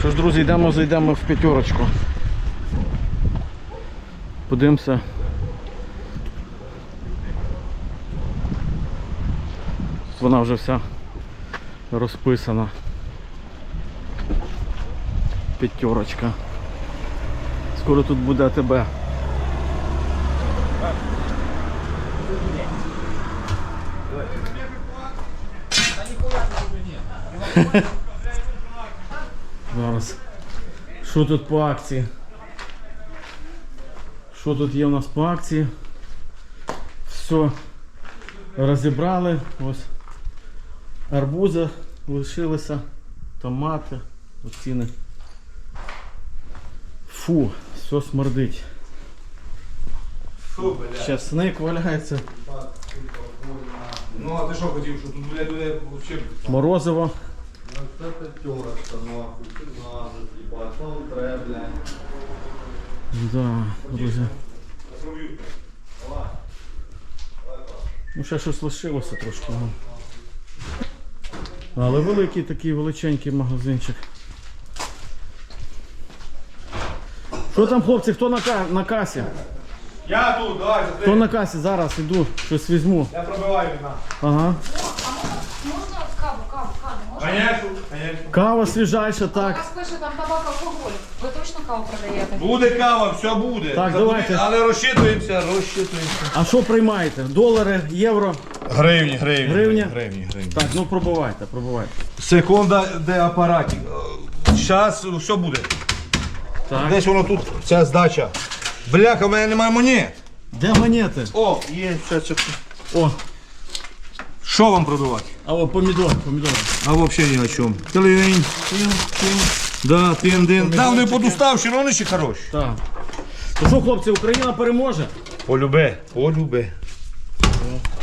Що ж, друзі, йдемо, зайдемо в п'ятерочку. Подивимося. Вона вже вся розписана. П'ятерочка. Скоро тут буде АТБ. Зараз. Що тут по акції? Що тут є у нас по акції? Все розібрали. Ось арбузи лишилися, томати, ціни. Фу, все смердить. Що, блядь? Часник валяється, Ну, а ти що хотів, що тут, блядь, взагалі... морозиво. Ну це п'ятерочка, нахуй, ти надо, їбать, ну треба, блядь. Да, друзі. Ну, ще щось лишилося трошки. ну. Але великий такий величенький магазинчик. Що там, хлопці, хто на, ка- на касі? Я тут, давай, Хто на касі? Зараз іду, щось візьму. Я пробиваю вина. Ага. Можна каву, каву, каву? Можна? Конечно, конечно. Кава свіжайша, У так. вас пише там табак, алкоголь. Ви точно каву продаєте? Буде кава, все буде. Так, Забудь- давайте. Але розчитуємося, розчитуємося. А що приймаєте? Долари, євро? Гривні, гривні. Гривні? Гривні, гривні. Так, ну пробувайте, пробувайте. Секунда, де апаратик. Зараз все буде. Так. Десь воно тут, ця здача. Бляха, в мене немає монет. Де монети? О, є, все, все. О, Що вам продавати? а вот помідор, помідор. А взагалі ні о чому. Телевень. Да, піндин. Да, вони подуставші, але вони ще хороші. Так. Ну що, хлопці, Україна переможе? Полюбе, полюбе.